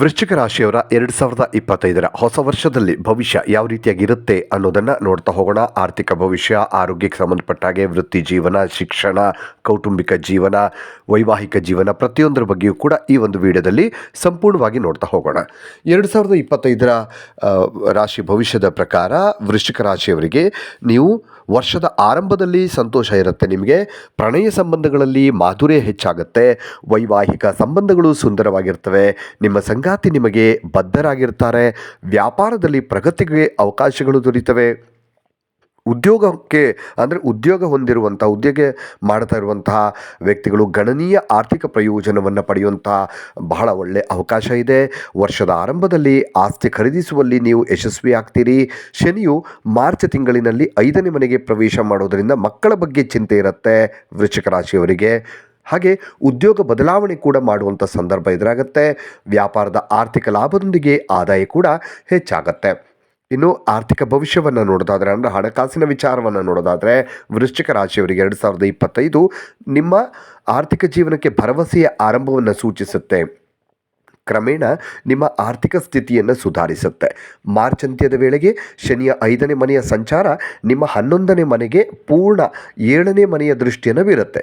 ವೃಶ್ಚಿಕ ರಾಶಿಯವರ ಎರಡು ಸಾವಿರದ ಇಪ್ಪತ್ತೈದರ ಹೊಸ ವರ್ಷದಲ್ಲಿ ಭವಿಷ್ಯ ಯಾವ ರೀತಿಯಾಗಿರುತ್ತೆ ಅನ್ನೋದನ್ನು ನೋಡ್ತಾ ಹೋಗೋಣ. ಆರ್ಥಿಕ ಭವಿಷ್ಯ, ಆರೋಗ್ಯಕ್ಕೆ ಸಂಬಂಧಪಟ್ಟ ಹಾಗೆ ವೃತ್ತಿ ಜೀವನ, ಶಿಕ್ಷಣ, ಕೌಟುಂಬಿಕ ಜೀವನ, ವೈವಾಹಿಕ ಜೀವನ ಪ್ರತಿಯೊಂದರ ಬಗ್ಗೆಯೂ ಕೂಡ ಈ ಒಂದು ವಿಡಿಯೋದಲ್ಲಿ ಸಂಪೂರ್ಣವಾಗಿ ನೋಡ್ತಾ ಹೋಗೋಣ. ಎರಡು ಸಾವಿರದ ಇಪ್ಪತ್ತೈದರ ರಾಶಿ ಭವಿಷ್ಯದ ಪ್ರಕಾರ ವೃಶ್ಚಿಕ ರಾಶಿಯವರಿಗೆ ನೀವು ವರ್ಷದ ಆರಂಭದಲ್ಲಿ ಸಂತೋಷ ಇರುತ್ತೆ ನಿಮಗೆ. ಪ್ರಣಯ ಸಂಬಂಧಗಳಲ್ಲಿ ಮಾಧುರ್ಯ ಹೆಚ್ಚಾಗುತ್ತೆ. ವೈವಾಹಿಕ ಸಂಬಂಧಗಳು ಸುಂದರವಾಗಿರ್ತವೆ. ನಿಮ್ಮ ಸಂಗಾತಿ ನಿಮಗೆ ಬದ್ಧರಾಗಿರ್ತಾರೆ ವ್ಯಾಪಾರದಲ್ಲಿ ಪ್ರಗತಿಗೆ ಅವಕಾಶಗಳು ದೊರೀತವೆ ಉದ್ಯೋಗಕ್ಕೆ ಅಂದರೆ ಉದ್ಯೋಗ ಹೊಂದಿರುವಂಥ ಉದ್ಯೋಗ ಮಾಡ್ತಾ ಇರುವಂತಹ ವ್ಯಕ್ತಿಗಳು ಗಣನೀಯ ಆರ್ಥಿಕ ಪ್ರಯೋಜನವನ್ನು ಪಡೆಯುವಂಥ ಬಹಳ ಒಳ್ಳೆಯ ಅವಕಾಶ ಇದೆ. ವರ್ಷದ ಆರಂಭದಲ್ಲಿ ಆಸ್ತಿ ಖರೀದಿಸುವಲ್ಲಿ ನೀವು ಯಶಸ್ವಿ ಆಗ್ತೀರಿ. ಶನಿಯು ಮಾರ್ಚ್ ತಿಂಗಳಿನಲ್ಲಿ ಐದನೇ ಮನೆಗೆ ಪ್ರವೇಶ ಮಾಡೋದರಿಂದ ಮಕ್ಕಳ ಬಗ್ಗೆ ಚಿಂತೆ ಇರುತ್ತೆ ವೃಶ್ಚಿಕ ರಾಶಿಯವರಿಗೆ. ಹಾಗೆ ಉದ್ಯೋಗ ಬದಲಾವಣೆ ಕೂಡ ಮಾಡುವಂಥ ಸಂದರ್ಭ ಎದುರಾಗುತ್ತೆ. ವ್ಯಾಪಾರದ ಆರ್ಥಿಕ ಲಾಭದೊಂದಿಗೆ ಆದಾಯ ಕೂಡ ಹೆಚ್ಚಾಗತ್ತೆ. ಇನ್ನು ಆರ್ಥಿಕ ಭವಿಷ್ಯವನ್ನು ನೋಡೋದಾದರೆ, ಅಂದರೆ ಹಣಕಾಸಿನ ವಿಚಾರವನ್ನು ನೋಡೋದಾದರೆ, ವೃಶ್ಚಿಕ ರಾಶಿಯವರಿಗೆ ಎರಡು ಸಾವಿರದ ಇಪ್ಪತ್ತೈದು ನಿಮ್ಮ ಆರ್ಥಿಕ ಜೀವನಕ್ಕೆ ಭರವಸೆಯ ಆರಂಭವನ್ನು ಸೂಚಿಸುತ್ತೆ. ಕ್ರಮೇಣ ನಿಮ್ಮ ಆರ್ಥಿಕ ಸ್ಥಿತಿಯನ್ನು ಸುಧಾರಿಸುತ್ತೆ. ಮಾರ್ಚ್ ಅಂತ್ಯದ ವೇಳೆಗೆ ಶನಿಯ ಐದನೇ ಮನೆಯ ಸಂಚಾರ ನಿಮ್ಮ ಹನ್ನೊಂದನೇ ಮನೆಗೆ ಪೂರ್ಣ ಏಳನೇ ಮನೆಯ ದೃಷ್ಟಿಯನ್ನು ಬೀರುತ್ತೆ.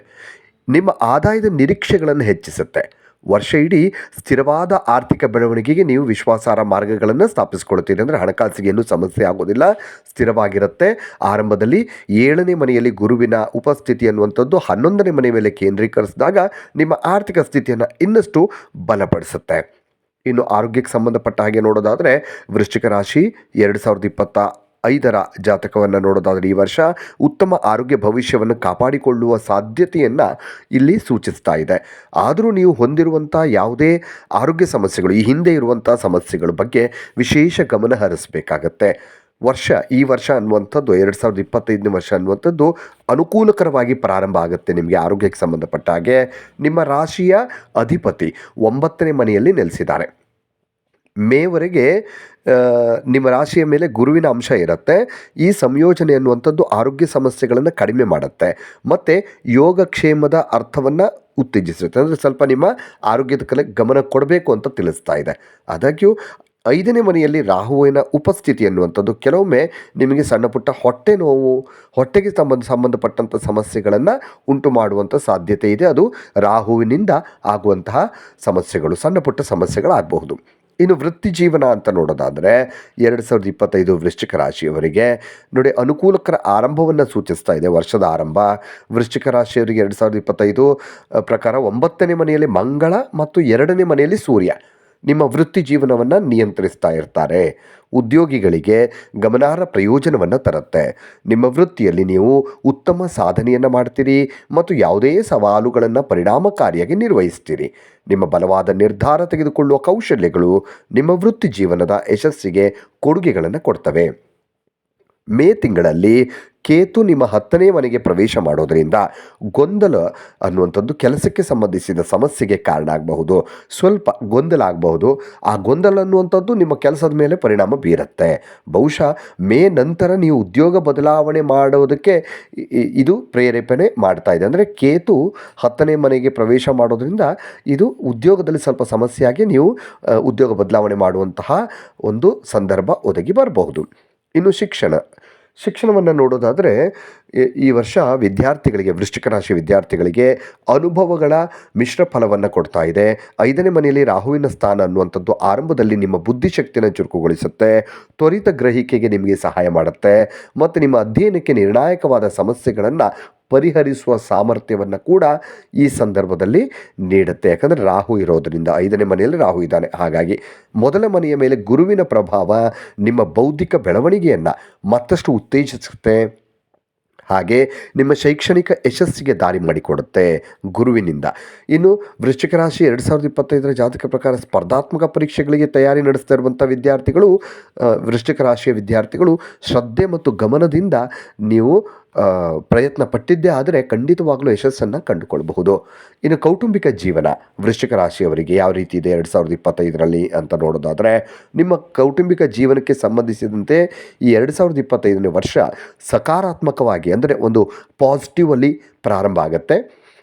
ನಿಮ್ಮ ಆದಾಯದ ನಿರೀಕ್ಷೆಗಳನ್ನು ಹೆಚ್ಚಿಸುತ್ತೆ. ವರ್ಷ ಇಡೀ ಸ್ಥಿರವಾದ ಆರ್ಥಿಕ ಬೆಳವಣಿಗೆಗೆ ನೀವು ವಿಶ್ವಾಸಾರ್ಹ ಮಾರ್ಗಗಳನ್ನು ಸ್ಥಾಪಿಸಿಕೊಳ್ಳುತ್ತೀರಿ ಅಂದರೆ ಹಣಕಾಸಿಗೆ ಏನೂ ಸಮಸ್ಯೆ ಆಗೋದಿಲ್ಲ, ಸ್ಥಿರವಾಗಿರುತ್ತೆ. ಆರಂಭದಲ್ಲಿ ಏಳನೇ ಮನೆಯಲ್ಲಿ ಗುರುವಿನ ಉಪಸ್ಥಿತಿ ಅನ್ನುವಂಥದ್ದು ಹನ್ನೊಂದನೇ ಮನೆ ಮೇಲೆ ಕೇಂದ್ರೀಕರಿಸಿದಾಗ ನಿಮ್ಮ ಆರ್ಥಿಕ ಸ್ಥಿತಿಯನ್ನು ಇನ್ನಷ್ಟು ಬಲಪಡಿಸುತ್ತೆ. ಇನ್ನು ಆರೋಗ್ಯಕ್ಕೆ ಸಂಬಂಧಪಟ್ಟ ಹಾಗೆ ನೋಡೋದಾದರೆ ವೃಶ್ಚಿಕ ರಾಶಿ ಎರಡು ಸಾವಿರದ ಇಪ್ಪತ್ತ ಐದರ ಜಾತಕವನ್ನು ನೋಡೋದಾದರೆ ಈ ವರ್ಷ ಉತ್ತಮ ಆರೋಗ್ಯ ಭವಿಷ್ಯವನ್ನು ಕಾಪಾಡಿಕೊಳ್ಳುವ ಸಾಧ್ಯತೆಯನ್ನು ಇಲ್ಲಿ ಸೂಚಿಸ್ತಾ ಇದೆ. ಆದರೂ ನೀವು ಹೊಂದಿರುವಂಥ ಯಾವುದೇ ಆರೋಗ್ಯ ಸಮಸ್ಯೆಗಳು, ಈ ಹಿಂದೆ ಇರುವಂಥ ಸಮಸ್ಯೆಗಳ ಬಗ್ಗೆ ವಿಶೇಷ ಗಮನ ಹರಿಸಬೇಕಾಗತ್ತೆ. ವರ್ಷ, ಈ ವರ್ಷ ಅನ್ನುವಂಥದ್ದು, ಎರಡು ಸಾವಿರದ ಇಪ್ಪತ್ತೈದನೇ ವರ್ಷ ಅನ್ನುವಂಥದ್ದು ಅನುಕೂಲಕರವಾಗಿ ಪ್ರಾರಂಭ ಆಗುತ್ತೆ ನಿಮಗೆ ಆರೋಗ್ಯಕ್ಕೆ ಸಂಬಂಧಪಟ್ಟ ಹಾಗೆ. ನಿಮ್ಮ ರಾಶಿಯ ಅಧಿಪತಿ ಒಂಬತ್ತನೇ ಮನೆಯಲ್ಲಿ ನೆಲೆಸಿದ್ದಾರೆ. ಮೇವರೆಗೆ ನಿಮ್ಮ ರಾಶಿಯ ಮೇಲೆ ಗುರುವಿನ ಅಂಶ ಇರುತ್ತೆ. ಈ ಸಂಯೋಜನೆ ಅನ್ನುವಂಥದ್ದು ಆರೋಗ್ಯ ಸಮಸ್ಯೆಗಳನ್ನು ಕಡಿಮೆ ಮಾಡುತ್ತೆ. ಮತ್ತು ಯೋಗಕ್ಷೇಮದ ಅರ್ಥವನ್ನು ಉತ್ತೇಜಿಸುತ್ತೆ. ಅಂದರೆ ಸ್ವಲ್ಪ ನಿಮ್ಮ ಆರೋಗ್ಯದ ಕಲೆ ಗಮನ ಕೊಡಬೇಕು ಅಂತ ತಿಳಿಸ್ತಾ ಇದೆ. ಆದಾಗ್ಯೂ, ಐದನೇ ಮನೆಯಲ್ಲಿ ರಾಹುವಿನ ಉಪಸ್ಥಿತಿ ಅನ್ನುವಂಥದ್ದು ಕೆಲವೊಮ್ಮೆ ನಿಮಗೆ ಸಣ್ಣ ಪುಟ್ಟ ಹೊಟ್ಟೆ ನೋವು, ಹೊಟ್ಟೆಗೆ ಸಂಬಂಧ, ಸಂಬಂಧಪಟ್ಟಂಥ ಸಮಸ್ಯೆಗಳನ್ನು ಉಂಟು ಮಾಡುವಂಥ ಸಾಧ್ಯತೆ ಇದೆ. ಅದು ರಾಹುವಿನಿಂದ ಆಗುವಂತಹ ಸಮಸ್ಯೆಗಳು, ಸಣ್ಣ ಪುಟ್ಟ ಸಮಸ್ಯೆಗಳಾಗಬಹುದು. ಇನ್ನು ವೃತ್ತಿ ಜೀವನ ಅಂತ ನೋಡೋದಾದರೆ ಎರಡು ಸಾವಿರದ ಇಪ್ಪತ್ತೈದು ವೃಶ್ಚಿಕ ರಾಶಿಯವರಿಗೆ ನೋಡಿ ಅನುಕೂಲಕರ ಆರಂಭವನ್ನು ಸೂಚಿಸ್ತಾ ಇದೆ ವರ್ಷದ ಆರಂಭ. ವೃಶ್ಚಿಕ ರಾಶಿಯವರಿಗೆ ಎರಡು ಸಾವಿರದ ಇಪ್ಪತ್ತೈದು ಪ್ರಕಾರ ಒಂಬತ್ತನೇ ಮನೆಯಲ್ಲಿ ಮಂಗಳ ಮತ್ತು ಎರಡನೇ ಮನೆಯಲ್ಲಿ ಸೂರ್ಯ. ನಿಮ್ಮ ವೃತ್ತಿ ಜೀವನವನ್ನು ನಿಯಂತ್ರಿಸ್ತಾ ಇರ್ತಾರೆ. ಉದ್ಯೋಗಿಗಳಿಗೆ ಗಮನಾರ್ಹ ಪ್ರಯೋಜನವನ್ನು ತರುತ್ತೆ. ನಿಮ್ಮ ವೃತ್ತಿಯಲ್ಲಿ ನೀವು ಉತ್ತಮ ಸಾಧನೆಯನ್ನು ಮಾಡ್ತೀರಿ ಮತ್ತು ಯಾವುದೇ ಸವಾಲುಗಳನ್ನು ಪರಿಣಾಮಕಾರಿಯಾಗಿ ನಿರ್ವಹಿಸ್ತೀರಿ. ನಿಮ್ಮ ಬಲವಾದ ನಿರ್ಧಾರ ತೆಗೆದುಕೊಳ್ಳುವ ಕೌಶಲ್ಯಗಳು ನಿಮ್ಮ ವೃತ್ತಿ ಜೀವನದ ಯಶಸ್ಸಿಗೆ ಕೊಡುಗೆಗಳನ್ನು ಕೊಡ್ತವೆ. ಮೇ ತಿಂಗಳಲ್ಲಿ ಕೇತು ನಿಮ್ಮ ಹತ್ತನೇ ಮನೆಗೆ ಪ್ರವೇಶ ಮಾಡೋದರಿಂದ ಗೊಂದಲ ಅನ್ನುವಂಥದ್ದು ಕೆಲಸಕ್ಕೆ ಸಂಬಂಧಿಸಿದ ಸಮಸ್ಯೆಗೆ ಕಾರಣ ಆಗಬಹುದು. ಸ್ವಲ್ಪ ಗೊಂದಲ ಆಗಬಹುದು. ಆ ಗೊಂದಲ ಅನ್ನುವಂಥದ್ದು ನಿಮ್ಮ ಕೆಲಸದ ಮೇಲೆ ಪರಿಣಾಮ ಬೀರುತ್ತೆ. ಬಹುಶಃ ಮೇ ನಂತರ ನೀವು ಉದ್ಯೋಗ ಬದಲಾವಣೆ ಮಾಡೋದಕ್ಕೆ ಇದು ಪ್ರೇರೇಪಣೆ ಮಾಡ್ತಾ ಇದೆ. ಅಂದರೆ ಕೇತು ಹತ್ತನೇ ಮನೆಗೆ ಪ್ರವೇಶ ಮಾಡೋದರಿಂದ ಇದು ಉದ್ಯೋಗದಲ್ಲಿ ಸ್ವಲ್ಪ ಸಮಸ್ಯೆಯಾಗಿ ನೀವು ಉದ್ಯೋಗ ಬದಲಾವಣೆ ಮಾಡುವಂತಹ ಒಂದು ಸಂದರ್ಭ ಒದಗಿ ಬರಬಹುದು. ಇನ್ನು ಶಿಕ್ಷಣ. ಶಿಕ್ಷಣವನ್ನು ನೋಡೋದಾದರೆ ಈ- ವರ್ಷ ವಿದ್ಯಾರ್ಥಿಗಳಿಗೆ ವೃಶ್ಚಿಕ ರಾಶಿ ವಿದ್ಯಾರ್ಥಿಗಳಿಗೆ ಅನುಭವಗಳ ಮಿಶ್ರ ಫಲವನ್ನು ಕೊಡ್ತಾ ಇದೆ. ಐದನೇ ಮನೆಯಲ್ಲಿ ರಾಹುವಿನ ಸ್ಥಾನ ಅನ್ನುವಂಥದ್ದು ಆರಂಭದಲ್ಲಿ ನಿಮ್ಮ ಬುದ್ಧಿಶಕ್ತಿನ ಚುರುಕುಗೊಳಿಸುತ್ತೆ, ತ್ವರಿತ ಗ್ರಹಿಕೆಗೆ ನಿಮಗೆ ಸಹಾಯ ಮಾಡುತ್ತೆ, ಮತ್ತು ನಿಮ್ಮ ಅಧ್ಯಯನಕ್ಕೆ ನಿರ್ಣಾಯಕವಾದ ಸಮಸ್ಯೆಗಳನ್ನು ಪರಿಹರಿಸುವ ಸಾಮರ್ಥ್ಯವನ್ನು ಕೂಡ ಈ ಸಂದರ್ಭದಲ್ಲಿ ನೀಡುತ್ತೆ. ಯಾಕಂದರೆ ರಾಹು ಇರೋದರಿಂದ ಐದನೇ ಮನೆಯಲ್ಲಿ ರಾಹು ಇದ್ದಾನೆ. ಹಾಗಾಗಿ ಮೊದಲ ಮನೆಯ ಮೇಲೆ ಗುರುವಿನ ಪ್ರಭಾವ ನಿಮ್ಮ ಬೌದ್ಧಿಕ ಬೆಳವಣಿಗೆಯನ್ನು ಮತ್ತಷ್ಟು ಉತ್ತೇಜಿಸುತ್ತೆ. ಹಾಗೆ ನಿಮ್ಮ ಶೈಕ್ಷಣಿಕ ಯಶಸ್ಸಿಗೆ ದಾರಿ ಮಾಡಿಕೊಡುತ್ತೆ ಗುರುವಿನಿಂದ. ಇನ್ನು ವೃಶ್ಚಿಕ ರಾಶಿ ಎರಡು ಸಾವಿರದ ಇಪ್ಪತ್ತೈದರ ಜಾತಕ ಪ್ರಕಾರ ಸ್ಪರ್ಧಾತ್ಮಕ ಪರೀಕ್ಷೆಗಳಿಗೆ ತಯಾರಿ ನಡೆಸ್ತಾ ಇರುವಂಥ ವಿದ್ಯಾರ್ಥಿಗಳು ವೃಶ್ಚಿಕ ರಾಶಿಯ ವಿದ್ಯಾರ್ಥಿಗಳು, ಶ್ರದ್ಧೆ ಮತ್ತು ಗಮನದಿಂದ ನೀವು ಪ್ರಯತ್ನ ಪಟ್ಟಿದ್ದೇ ಆದರೆ ಖಂಡಿತವಾಗಲೂ ಯಶಸ್ಸನ್ನು ಕಂಡುಕೊಳ್ಬಹುದು. ಇನ್ನು ಕೌಟುಂಬಿಕ ಜೀವನ, ವೃಶ್ಚಿಕ ರಾಶಿಯವರಿಗೆ ಯಾವ ರೀತಿ ಇದೆ ಎರಡು ಸಾವಿರದ ಇಪ್ಪತ್ತೈದರಲ್ಲಿ ಅಂತ ನೋಡೋದಾದರೆ, ನಿಮ್ಮ ಕೌಟುಂಬಿಕ ಜೀವನಕ್ಕೆ ಸಂಬಂಧಿಸಿದಂತೆ ಈ ಎರಡು ಸಾವಿರದ ಇಪ್ಪತ್ತೈದನೇ ವರ್ಷ ಸಕಾರಾತ್ಮಕವಾಗಿ ಅಂದರೆ ಒಂದು ಪಾಸಿಟಿವಲ್ಲಿ ಪ್ರಾರಂಭ ಆಗುತ್ತೆ.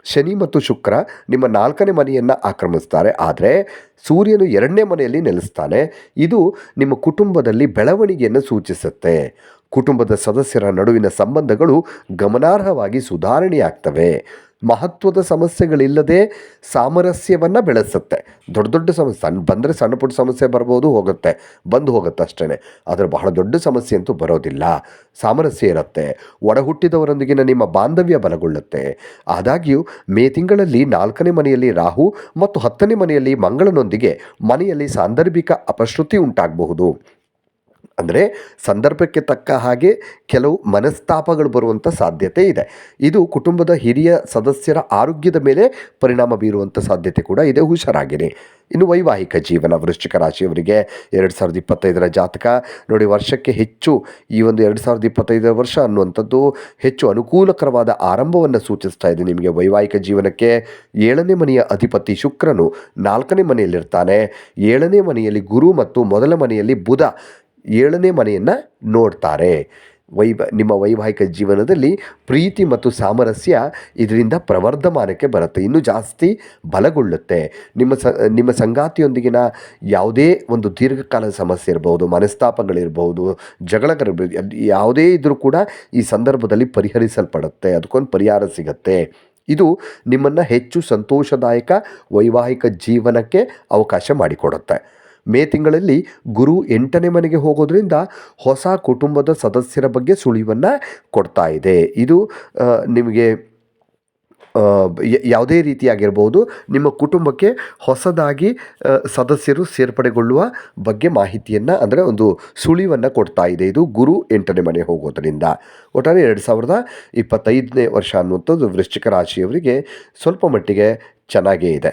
ಶನಿ ಮತ್ತು ಶುಕ್ರ ನಿಮ್ಮ ನಾಲ್ಕನೇ ಮನೆಯನ್ನು ಆಕ್ರಮಿಸ್ತಾರೆ, ಆದರೆ ಸೂರ್ಯನು ಎರಡನೇ ಮನೆಯಲ್ಲಿ ನೆಲೆಸ್ತಾನೆ. ಇದು ನಿಮ್ಮ ಕುಟುಂಬದಲ್ಲಿ ಬೆಳವಣಿಗೆಯನ್ನು ಸೂಚಿಸುತ್ತೆ. ಕುಟುಂಬದ ಸದಸ್ಯರ ನಡುವಿನ ಸಂಬಂಧಗಳು ಗಮನಾರ್ಹವಾಗಿ ಸುಧಾರಣೆಯಾಗ್ತವೆ. ಮಹತ್ವದ ಸಮಸ್ಯೆಗಳಿಲ್ಲದೆ ಸಾಮರಸ್ಯವನ್ನು ಬೆಳೆಸುತ್ತೆ. ದೊಡ್ಡ ದೊಡ್ಡ ಸಮಸ್ಯೆ ಸಣ್ಣ ಬಂದರೆ ಸಣ್ಣ ಪುಟ್ಟ ಸಮಸ್ಯೆ ಬರ್ಬೋದು, ಹೋಗುತ್ತೆ, ಬಂದು ಹೋಗುತ್ತೆ ಅಷ್ಟೇ ಆದರೆ ಬಹಳ ದೊಡ್ಡ ಸಮಸ್ಯೆ ಅಂತೂ ಬರೋದಿಲ್ಲ. ಸಾಮರಸ್ಯ ಇರುತ್ತೆ. ಒಡಹುಟ್ಟಿದವರೊಂದಿಗಿನ ನಿಮ್ಮ ಬಾಂಧವ್ಯ ಬಲಗೊಳ್ಳುತ್ತೆ. ಆದಾಗ್ಯೂ, ಮೇ ತಿಂಗಳಲ್ಲಿ ನಾಲ್ಕನೇ ಮನೆಯಲ್ಲಿ ರಾಹು ಮತ್ತು ಹತ್ತನೇ ಮನೆಯಲ್ಲಿ ಮಂಗಳನೊಂದಿಗೆ ಮನೆಯಲ್ಲಿ ಸಾಂದರ್ಭಿಕ ಅಪಶ್ರುತಿ ಉಂಟಾಗಬಹುದು. ಅಂದರೆ ಸಂದರ್ಭಕ್ಕೆ ತಕ್ಕ ಹಾಗೆ ಕೆಲವು ಮನಸ್ತಾಪಗಳು ಬರುವಂಥ ಸಾಧ್ಯತೆ ಇದೆ. ಇದು ಕುಟುಂಬದ ಹಿರಿಯ ಸದಸ್ಯರ ಆರೋಗ್ಯದ ಮೇಲೆ ಪರಿಣಾಮ ಬೀರುವಂಥ ಸಾಧ್ಯತೆ ಕೂಡ ಇದೆ, ಹುಷಾರಾಗಿರಿ. ಇನ್ನು ವೈವಾಹಿಕ ಜೀವನ, ವೃಶ್ಚಿಕ ರಾಶಿಯವರಿಗೆ ಎರಡು ಸಾವಿರದ ಇಪ್ಪತ್ತೈದರ ಜಾತಕ. ನೋಡಿ, ವರ್ಷಕ್ಕೆ ಹೆಚ್ಚು ಈ ಒಂದು ಎರಡು ಸಾವಿರದ ಇಪ್ಪತ್ತೈದರ ವರ್ಷ ಅನ್ನುವಂಥದ್ದು ಹೆಚ್ಚು ಅನುಕೂಲಕರವಾದ ಆರಂಭವನ್ನು ಸೂಚಿಸ್ತಾ ಇದೆ ನಿಮಗೆ. ವೈವಾಹಿಕ ಜೀವನಕ್ಕೆ ಏಳನೇ ಮನೆಯ ಅಧಿಪತಿ ಶುಕ್ರನು ನಾಲ್ಕನೇ ಮನೆಯಲ್ಲಿರ್ತಾನೆ. ಏಳನೇ ಮನೆಯಲ್ಲಿ ಗುರು ಮತ್ತು ಮೊದಲ ಮನೆಯಲ್ಲಿ ಬುಧ. ಏಳನೇ ಮನೆಯನ್ನು ನೋಡ್ತಾರೆ. ವೈಭ, ನಿಮ್ಮ ವೈವಾಹಿಕ ಜೀವನದಲ್ಲಿ ಪ್ರೀತಿ ಮತ್ತು ಸಾಮರಸ್ಯ ಇದರಿಂದ ಪ್ರವರ್ಧಮಾನಕ್ಕೆ ಬರುತ್ತೆ. ಇನ್ನೂ ಜಾಸ್ತಿ ಬಲಗೊಳ್ಳುತ್ತೆ. ನಿಮ್ಮ ಸ, ನಿಮ್ಮ ಸಂಗಾತಿಯೊಂದಿಗಿನ ಯಾವುದೇ ಒಂದು ದೀರ್ಘಕಾಲದ ಸಮಸ್ಯೆ ಇರಬಹುದು ಮನಸ್ತಾಪಗಳಿರ್ಬೋದು, ಜಗಳಗಳಿರ್ಬೋದು ಯಾವುದೇ ಇದ್ದರೂ ಕೂಡ ಈ ಸಂದರ್ಭದಲ್ಲಿ ಪರಿಹರಿಸಲ್ಪಡುತ್ತೆ. ಅದಕ್ಕೊಂದು ಪರಿಹಾರ ಸಿಗುತ್ತೆ. ಇದು ನಿಮ್ಮನ್ನು ಹೆಚ್ಚು ಸಂತೋಷದಾಯಕ ವೈವಾಹಿಕ ಜೀವನಕ್ಕೆ ಅವಕಾಶ ಮಾಡಿಕೊಡುತ್ತೆ. ಮೇ ತಿಂಗಳಲ್ಲಿ ಗುರು ಎಂಟನೇ ಮನೆಗೆ ಹೋಗೋದ್ರಿಂದ ಹೊಸ ಕುಟುಂಬದ ಸದಸ್ಯರ ಬಗ್ಗೆ ಸುಳಿವನ್ನು ಕೊಡ್ತಾ ಇದೆ. ಇದು ನಿಮಗೆ ಯಾವುದೇ ರೀತಿಯಾಗಿರ್ಬೋದು ನಿಮ್ಮ ಕುಟುಂಬಕ್ಕೆ ಹೊಸದಾಗಿ ಸದಸ್ಯರು ಸೇರ್ಪಡೆಗೊಳ್ಳುವ ಬಗ್ಗೆ ಮಾಹಿತಿಯನ್ನು, ಅಂದರೆ ಒಂದು ಸುಳಿವನ್ನು ಕೊಡ್ತಾ ಇದೆ ಇದು ಗುರು ಎಂಟನೇ ಮನೆ ಹೋಗೋದರಿಂದ. ಒಟ್ಟಾರೆ ಎರಡು ಸಾವಿರದ ಇಪ್ಪತ್ತೈದನೇ ವರ್ಷ ಅನ್ನುವಂಥದ್ದು ವೃಶ್ಚಿಕ ರಾಶಿಯವರಿಗೆ ಸ್ವಲ್ಪ ಮಟ್ಟಿಗೆ ಚೆನ್ನಾಗೇ ಇದೆ.